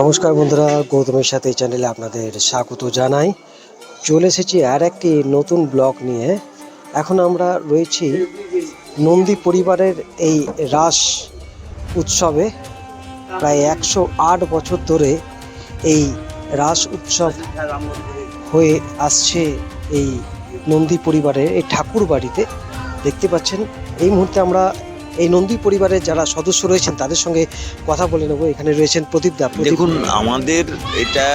নমস্কার বন্ধুরা, গৌতমের সাথে এই চ্যানেলে আপনাদের স্বাগত জানাই। চলে এসেছি আর একটি নতুন ব্লগ নিয়ে। এখন আমরা রয়েছি নন্দী পরিবারের এই রাস উৎসবে। প্রায় একশো আট বছর ধরে এই রাস উৎসব হয়ে আসছে এই নন্দী পরিবারের এই ঠাকুর বাড়িতে। দেখতে পাচ্ছেন, এই মুহূর্তে আমরা এই নন্দী পরিবারের যারা সদস্য রয়েছেন, তাদের সঙ্গে কথা বলে নেব। এখানে রয়েছেন প্রদীপ দা। দেখুন, আমাদের এটা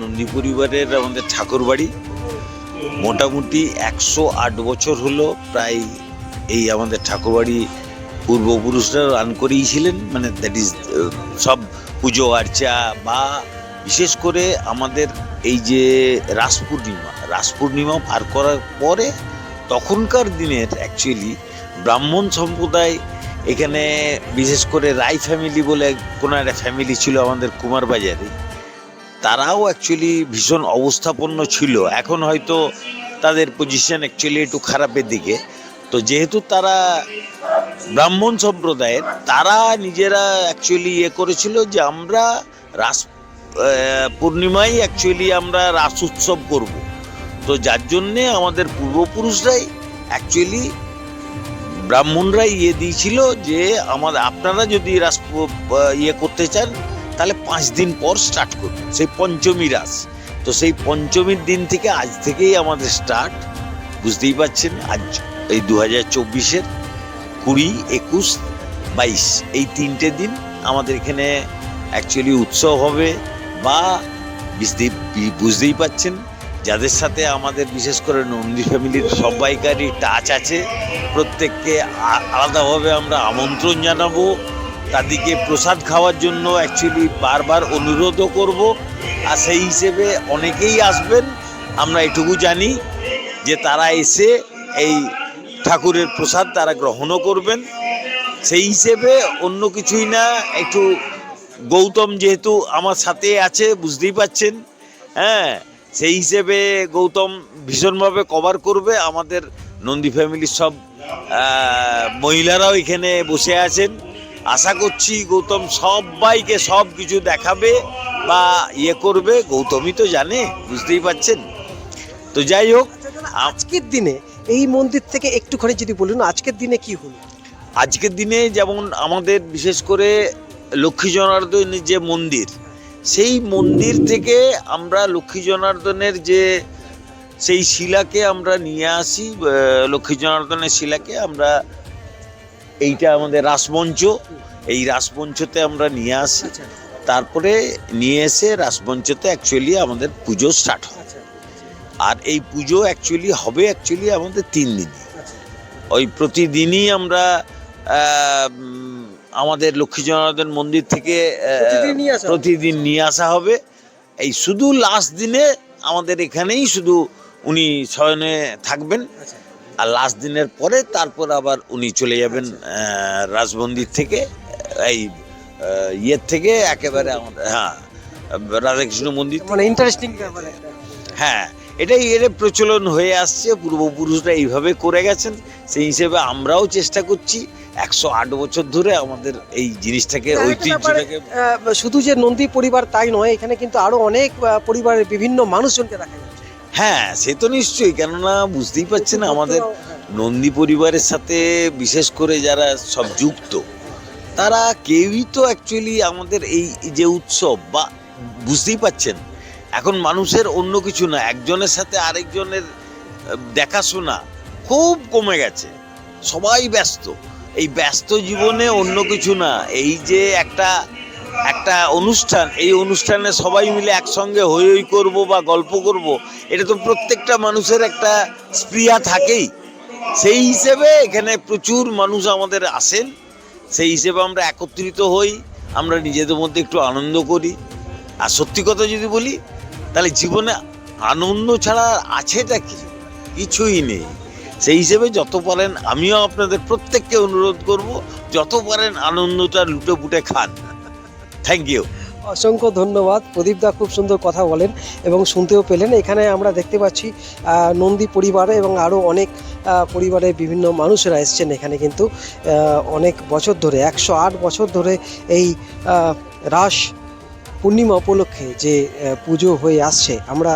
নন্দী পরিবারের আমাদের ঠাকুর বাড়ি। মোটামুটি একশো আট বছর হলো প্রায় এই আমাদের ঠাকুরবাড়ি পূর্বপুরুষরা রান করেইছিলেন মানে দ্যাট ইজ সব পুজো আর্চা বা বিশেষ করে আমাদের এই যে রাস পূর্ণিমা রাস পূর্ণিমা পার করার পরে তখনকার দিনের অ্যাকচুয়ালি ব্রাহ্মণ সম্প্রদায় এখানে বিশেষ করে রায় ফ্যামিলি বলে কোনো একটা ফ্যামিলি ছিল আমাদের কুমারবাজারে। তারাও অ্যাকচুয়ালি ভীষণ অবস্থাপন্ন ছিল। এখন হয়তো তাদের পজিশন অ্যাকচুয়ালি একটু খারাপের দিকে। তো যেহেতু তারা ব্রাহ্মণ সম্প্রদায়ের তারা নিজেরা অ্যাকচুয়ালি ইয়ে করেছিল যে আমরা রাস আহ, পূর্ণিমায় অ্যাকচুয়ালি আমরা রাস উৎসব করব। তো যার জন্যে আমাদের পূর্বপুরুষরাই অ্যাকচুয়ালি ব্রাহ্মণরাই ইয়ে দিয়েছিল যে আমাদের আপনারা যদি রাস ইয়ে করতে চান, তাহলে পাঁচ দিন পর স্টার্ট করুন। সেই পঞ্চমী রাস। তো সেই পঞ্চমীর দিন থেকে আজ থেকেই আমাদের স্টার্ট বুঝতেই পাচ্ছেন আজ এই দু হাজার চব্বিশের কুড়ি, একুশ, বাইশ, এই তিনটে দিন আমাদের এখানে অ্যাকচুয়ালি উৎসব হবে বা বুঝতেই বুঝতেই পাচ্ছেন যাদের সাথে আমাদের বিশেষ করে নন্দী ফ্যামিলির সবাইকারই টাচ আছে, প্রত্যেককে আলাদাভাবে আমরা আমন্ত্রণ জানাব। তাদেরকে প্রসাদ খাওয়ার জন্য অ্যাকচুয়ালি বারবার অনুরোধও করব। আর সেই হিসেবে অনেকেই আসবেন, আমরা এটুকু জানি যে তারা এসে এই ঠাকুরের প্রসাদ তারা গ্রহণও করবেন। সেই হিসেবে অন্য কিছুই না, একটু গৌতম যেহেতু আমার সাথে আছে, বুঝতেই পাচ্ছেন হ্যাঁ। সেই হিসেবে গৌতম ভীষণভাবে কভার করবে। আমাদের নন্দী ফ্যামিলির সব মহিলারাও এখানে বসে আছেন। আশা করছি গৌতম সবাইকে সব কিছু দেখাবে বা ইয়ে করবে। গৌতমই তো জানে বুঝতেই পাচ্ছেন তো যাই হোক আজকের দিনে এই মন্দির থেকে একটুখানি যদি বলুন আজকের দিনে কি হলো? আজকের দিনে যেমন আমাদের বিশেষ করে লক্ষ্মী জনার্দনের যে মন্দির সেই মন্দির থেকে আমরা লক্ষ্মী জনার্দনের যে সেই শিলাকে আমরা নিয়ে আসি লক্ষ্মী জনার্দনের শিলাকে আমরা এইটা আমাদের রাসমঞ্চ এই রাসমঞ্চতে আমরা নিয়ে আসি। আচ্ছা। তারপরে নিয়ে এসে রাসমঞ্চতে অ্যাকচুয়ালি আমাদের পুজো স্টার্ট হয়। আচ্ছা। আর এই পুজো অ্যাকচুয়ালি হবে অ্যাকচুয়ালি আমাদের তিন দিন আচ্ছা। ওই প্রতিদিনই আমরা আমাদের লক্ষ্মী জনার্দন মন্দির থেকে প্রতিদিন নিয়ে আসা হবে? নিয়ে আসা হবে। এই শুধু লাস্ট দিনে আমাদের এখানেই শুধু উনি শয়নে থাকবেন। আচ্ছা। আর লাস্ট দিনের পরে তারপর আবার উনি চলে যাবেন আহ, রাজমন্দির থেকে এই ইয়ের থেকে একেবারে আমাদের হ্যাঁ রাধাকৃষ্ণ মন্দির মানে ইন্টারেস্টিং ব্যাপার হ্যাঁ এটাই এর প্রচলন হয়ে আসছে। পূর্বপুরুষরা এইভাবে করে গেছেন। সেই হিসেবে আমরাও চেষ্টা করছি। একশো আট বছর ধরে আমাদের এই জিনিসটাকে ঐতিহ্যটাকে শুধু যে নন্দী পরিবার তাই নয় এখানে কিন্তু আরও অনেক পরিবারের বিভিন্ন মানুষজনকে দেখা যাচ্ছে। হ্যাঁ সে তো নিশ্চয়ই কেননা বুঝতেই পারছেন আমাদের হ্যাঁ, নন্দী পরিবারের সাথে বিশেষ করে যারা সব যুক্ত তারা কেউই তো অ্যাকচুয়ালি আমাদের এই যে উৎসব বা বুঝতেই পাচ্ছেন এখন মানুষের অন্য কিছু না একজনের সাথে আরেকজনের দেখাশোনা খুব কমে গেছে সবাই ব্যস্ত। এই ব্যস্ত জীবনে অন্য কিছু না। এই যে একটা একটা অনুষ্ঠান, এই অনুষ্ঠানে সবাই মিলে একসঙ্গে হই হই করব বা গল্প করব, এটা তো প্রত্যেকটা মানুষের একটা স্পৃহা থাকেই। সেই হিসেবে এখানে প্রচুর মানুষ আমাদের আসেন। সেই হিসেবে আমরা একত্রিত হই, আমরা নিজেদের মধ্যে একটু আনন্দ করি। আর সত্যি কথা যদি বলি, তাহলে জীবনে আনন্দ ছাড়া আছেটা কি? কিছুই নেই। সেই হিসেবে যত পারেন আমিও আপনাদের প্রত্যেককে অনুরোধ করব, যত পারেন আনন্দটা লুটে পুটে খান। থ্যাংক ইউ অসংখ্য ধন্যবাদ। প্রদীপ দা খুব সুন্দর কথা বলেন এবং শুনতেও পেলেন। এখানে আমরা দেখতে পাচ্ছি নন্দী পরিবারে এবং আরও অনেক পরিবারের বিভিন্ন মানুষেরা এসছেন এখানে কিন্তু অনেক বছর ধরে, একশো আট বছর ধরে এই রাস পূর্ণিমা উপলক্ষে যে পুজো হয়ে আসছে আমরা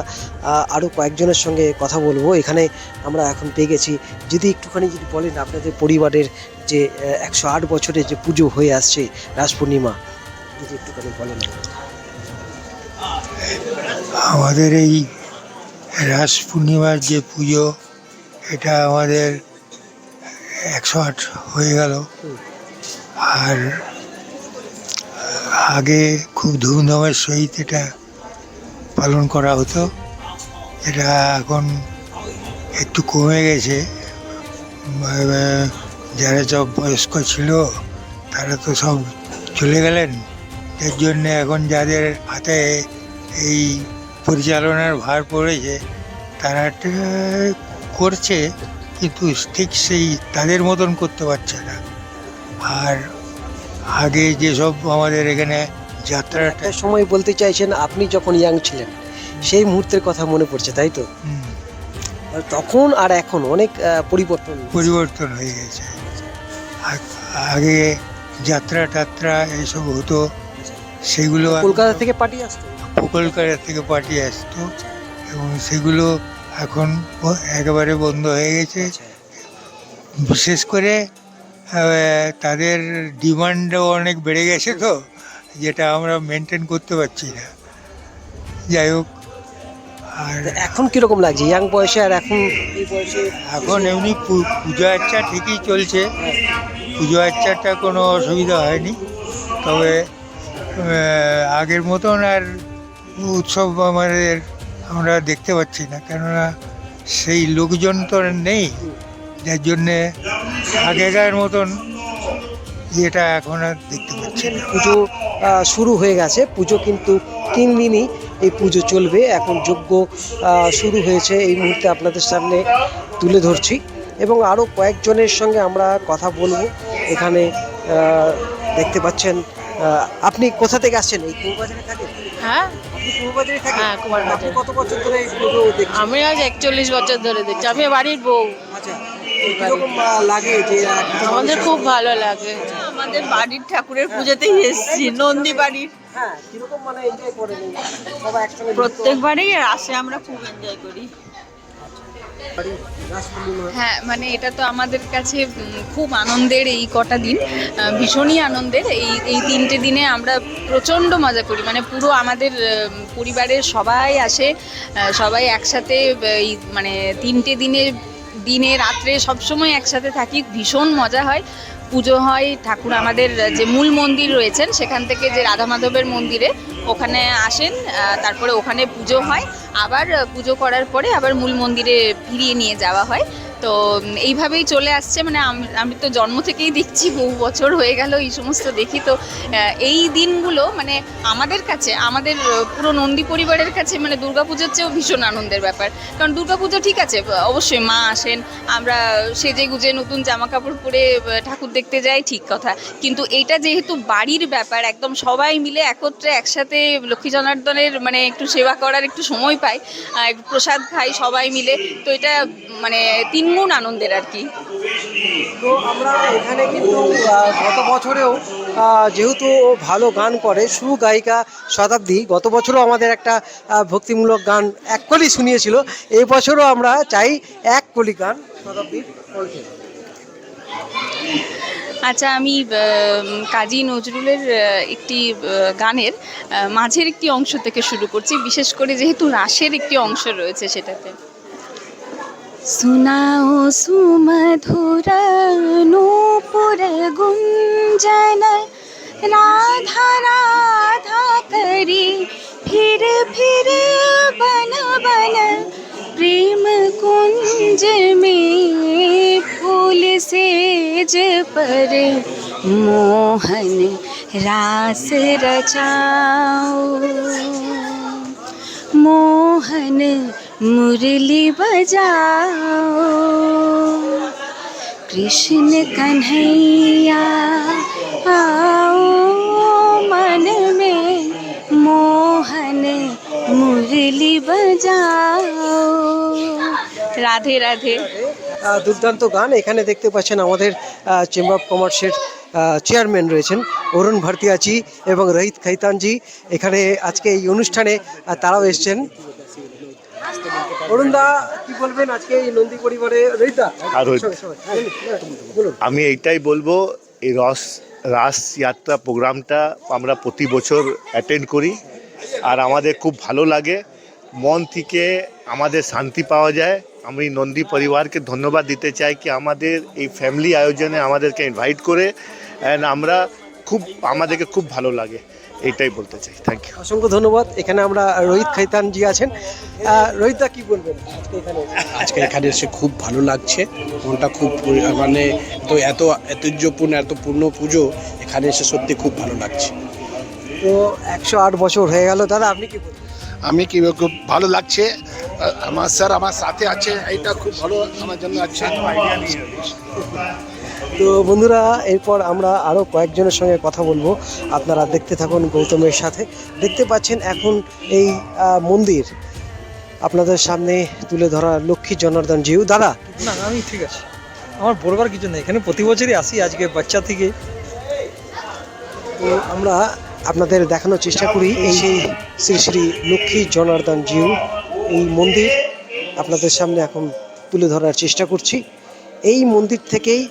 আরও কয়েকজনের সঙ্গে কথা বলব। এখানে আমরা এখন পেয়ে গেছি। যদি একটুখানি যদি বলেন আপনাদের পরিবারের যে একশো আট বছরের যে পুজো হয়ে আসছে রাস পূর্ণিমা যদি একটুখানি বলেন। আমাদের এই রাস পূর্ণিমার যে পুজো এটা আমাদের একশো আট হয়ে গেল। আর আগে খুব ধুমধামের সহিত এটা পালন করা হতো। এটা এখন একটু কমে গেছে। যারা সব বয়স্ক ছিল, তারা তো সব চলে গেলেন। এর জন্য এখন যাদের হাতে এই পরিচালনার ভার পড়েছে, তারা করছে, কিন্তু ঠিক সেই তাদের মতন করতে পারছে না। আর আগে যেসব আমাদের এখানে যাত্রাটা সময় বলতে চাইছেন আপনি যখন ইয়াং ছিলেন সেই মুহূর্তের কথা মনে পড়ছে তাই তো? তখন আর এখন অনেক পরিবর্তন পরিবর্তন হয়ে গেছে। আগে যাত্রা টাত্রা এইসব হতো সেগুলো কলকাতা থেকে পাঠিয়ে আসতো? কলকাতা থেকে পার্টি আসতো এবং সেগুলো এখন একেবারে বন্ধ হয়ে গেছে। আচ্ছা। বিশেষ করে তাদের ডিমান্ডও অনেক বেড়ে গেছে তো যেটা আমরা মেনটেন করতে পারছি না। যাই হোক আর এখন কীরকম লাগছে? ইয়াং বয়সে আর এখন? এই বয়সে এখন এমনি পুজো আচ্চা ঠিকই চলছে। পুজো আচ্চাটা কোনো অসুবিধা হয়নি। তবে আগের মতন আর উৎসব আমাদের আমরা দেখতে পাচ্ছি না। কেননা সেই লোকজন তো নেই। যার জন্যে আগেকার মতন এটা এখন আর দেখতে পাচ্ছি না। পুজো শুরু হয়ে গেছে। পুজো কিন্তু তিন দিনই এই পুজো চলবে। এখন যজ্ঞ শুরু হয়েছে। এই মুহূর্তে আপনাদের সামনে তুলে ধরছি। এবং আরও কয়েকজনের সঙ্গে আমরা কথা বলব। এখানে দেখতে পাচ্ছেন আপনি কোথা থেকে আসছেন? এই কুমারবাজারে থাকেন? হ্যাঁ। কুমারবাজারে থাকেন? হ্যাঁ, কুমারবাজারে। কত বছর ধরে এই পুজো দেখছেন? আমি আজ একচল্লিশ বছর ধরে দেখছি। আমি বাড়ির বউ। আচ্ছা। আমাদের খুব ভালো লাগে। আমাদের বাড়ির ঠাকুরের পুজোতেই এসেছি, নন্দী বাড়ির। প্রত্যেকবারই আসে, আমরা খুব এনজয় করি। হ্যাঁ মানে এটা তো আমাদের কাছে খুব আনন্দের এই কটা দিন ভীষণই আনন্দের। এই এই তিনটে দিনে আমরা প্রচণ্ড মজা করি মানে পুরো আমাদের পরিবারের সবাই আসে সবাই একসাথে, এই মানে তিনটে দিনে দিনে, রাত্রে সবসময় একসাথে থাকি। ভীষণ মজা হয়। পুজো হয়, ঠাকুর আমাদের যে মূল মন্দির রয়েছেন, সেখান থেকে যে রাধা মাধবের মন্দিরে ওখানে আসেন তারপরে ওখানে পুজো হয়। আবার পুজো করার পরে আবার মূল মন্দিরে ফিরিয়ে নিয়ে যাওয়া হয়। তো এইভাবেই চলে আসছে। মানে আমি তো জন্ম থেকেই দেখছি, বহু বছর হয়ে গেল এই সমস্ত দেখি। তো এই দিনগুলো মানে আমাদের কাছে, আমাদের পুরো নন্দী পরিবারের কাছে মানে দুর্গাপুজোর চেয়েও ভীষণ আনন্দের ব্যাপার। কারণ দুর্গাপুজো ঠিক আছে অবশ্যই মা আসেন, আমরা সেজে গুজে নতুন জামা কাপড় পরে ঠাকুর দেখতে যাই, ঠিক কথা। কিন্তু এটা যেহেতু বাড়ির ব্যাপার, একদম সবাই মিলে একত্রে একসাথে লক্ষ্মী জনার্দনের মানে একটু সেবা করার একটু সময় পাই একটু প্রসাদ খাই সবাই মিলে, তো এটা মানে তিনগুণ আনন্দের আর কি। তো আমরা এখানে কিন্তু গত বছরেও যেহেতু ও ভালো গান করে সুর গায়িকা শতাব্দী গত বছরও আমাদের একটা ভক্তিমূলক গান এক কলি শুনিয়েছিল। এই বছরও আমরা চাই এক কলি গান শতাব্দীর আচ্ছা আমি কাজী নজরুলের একটি গানের মাঝের একটি অংশ থেকে শুরু করছি। বিশেষ করে যেহেতু রাসের একটি অংশ রয়েছে সেটাতে। सुनाओ सुमधुर नूपुर गुंजन राधा राधा करी फिर फिर बन बन प्रेम कुंज में फूल सेज पर मोहन रास रचाओ मोहन मुरली बजाओ कृष्ण कन्हैया आओ मन में मोहन मुरली बजाओ রাধে রাধে আহ, দুর্দান্ত গান এখানে দেখতে পাচ্ছেন আমাদের চেম্বার অফ কমার্সের চেয়ারম্যান রয়েছেন অরুণ ভারতিয়াজি এবং রোহিত খাইতানজি এখানে আজকে এই অনুষ্ঠানে আহ, তারাও এসছেন অরুণ কি বলবেন আজকে এই নন্দী পরিবারে রোহিত। আর হ্যাঁ, আমি এইটাই বলব এই রস রাস যাত্রা প্রোগ্রামটা আমরা প্রতি বছর অ্যাটেন্ড করি আর আমাদের খুব ভালো লাগে মন থেকে আমাদের শান্তি পাওয়া যায়। আমি নন্দী পরিবারকে ধন্যবাদ দিতে চাই কি আমাদের এই ফ্যামিলি আয়োজনে আমাদেরকে ইনভাইট করে অ্যান্ড আমরা খুব আমাদেরকে খুব ভালো লাগে। এইটাই বলতে চাই। থ্যাংক ইউ অসংখ্য ধন্যবাদ। এখানে আমরা রোহিত খাইতান জি আছেন। আহ, রোহিত দা কি বলবেন আজকে এখানে? আজকে এখানে এসে খুব ভালো লাগছে। মনটা খুব মানে তো এত ঐতিহ্যপূর্ণ এত পূর্ণ পুজো এখানে এসে সত্যি খুব ভালো লাগছে। তো একশো আট বছর হয়ে গেল। দাদা আপনি কি বলবেন? আমি কি খুব ভালো লাগছে। আমার স্যার আমার সাথে আছে। এটা খুব ভালো আমার জন্য আছে তো বন্ধুরা এরপর আমরা আরও কয়েকজনের সঙ্গে কথা বলব। আপনারা দেখতে থাকুন গৌতমের সাথে। দেখতে পাচ্ছেন এখন এই মন্দির। আপনাদের সামনে তুলে ধরা লক্ষ্মী জনার্দন জিউ। দাদা। না আমি ঠিক আছে। আমার বলবার কিছু নেই। এখানে প্রতি বছরই আসি আজকে বাচ্চা থেকে। তো আমরা আপনাদের দেখানোর চেষ্টা করি এই সেই শ্রী শ্রী লক্ষ্মী জনার্দন জিউ এই মন্দির। আপনাদের সামনে এখন তুলে ধরার চেষ্টা করছি। এই মন্দির থেকেই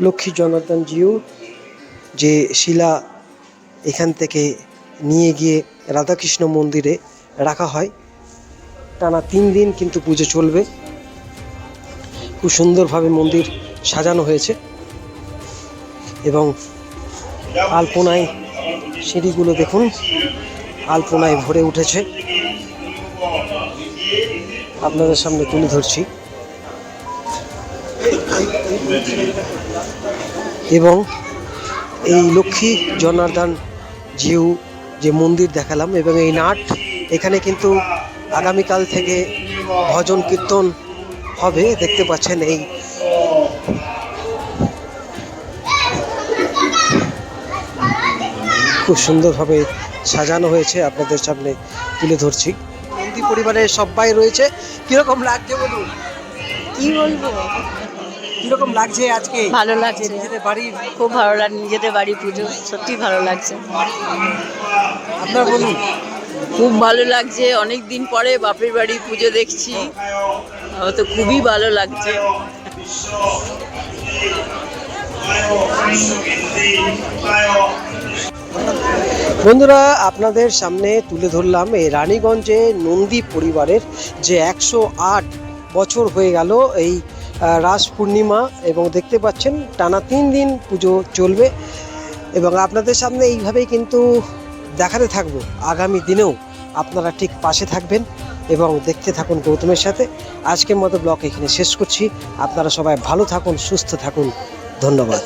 লক্ষ্মী জনার্দন জিউ যে শিলা এখান থেকে নিয়ে গিয়ে রাধাকৃষ্ণ মন্দিরে রাখা হয়। টানা তিন দিন কিন্তু পুজো চলবে। খুব সুন্দরভাবে মন্দির সাজানো হয়েছে এবং আলপনায় সিঁড়িগুলো দেখুন, আলপনায় ভরে উঠেছে। আপনাদের সামনে তুলে ধরছি। এবং এই লক্ষ্মী জনার্দন জিউ যে মন্দির দেখালাম এবং এই নাট, এখানে কিন্তু আগামীকাল থেকে ভজন কীর্তন হবে, দেখতে পাচ্ছেন এই খুব সুন্দরভাবে সাজানো হয়েছে, আপনাদের সামনে তুলে ধরছি। নন্দী পরিবারের সবাই রয়েছে। কীরকম লাগছে বলুন? কি বলব? কীরকম লাগছে আজকে? ভালো লাগছে। নিজেদের বাড়ির? খুব ভালো লাগে নিজেদের বাড়ি পুজো সত্যি ভালো লাগছে। আপনার বলুন। খুব ভালো লাগছে অনেক দিন পরে বাপের বাড়ি পুজো দেখছি। তো খুবই ভালো লাগছে। বন্ধুরা আপনাদের সামনে তুলে ধরলাম এই রানীগঞ্জে নন্দী পরিবারের যে একশো আট বছর হয়ে গেল এই রাস পূর্ণিমা এবং দেখতে পাচ্ছেন টানা তিন দিন পুজো চলবে এবং আপনাদের সামনে এইভাবেই কিন্তু দেখাতে থাকব। আগামী দিনেও আপনারা ঠিক পাশে থাকবেন এবং দেখতে থাকুন গৌতমের সাথে। আজকের মতো ব্লগ এখানে শেষ করছি। আপনারা সবাই ভালো থাকুন, সুস্থ থাকুন। ধন্যবাদ।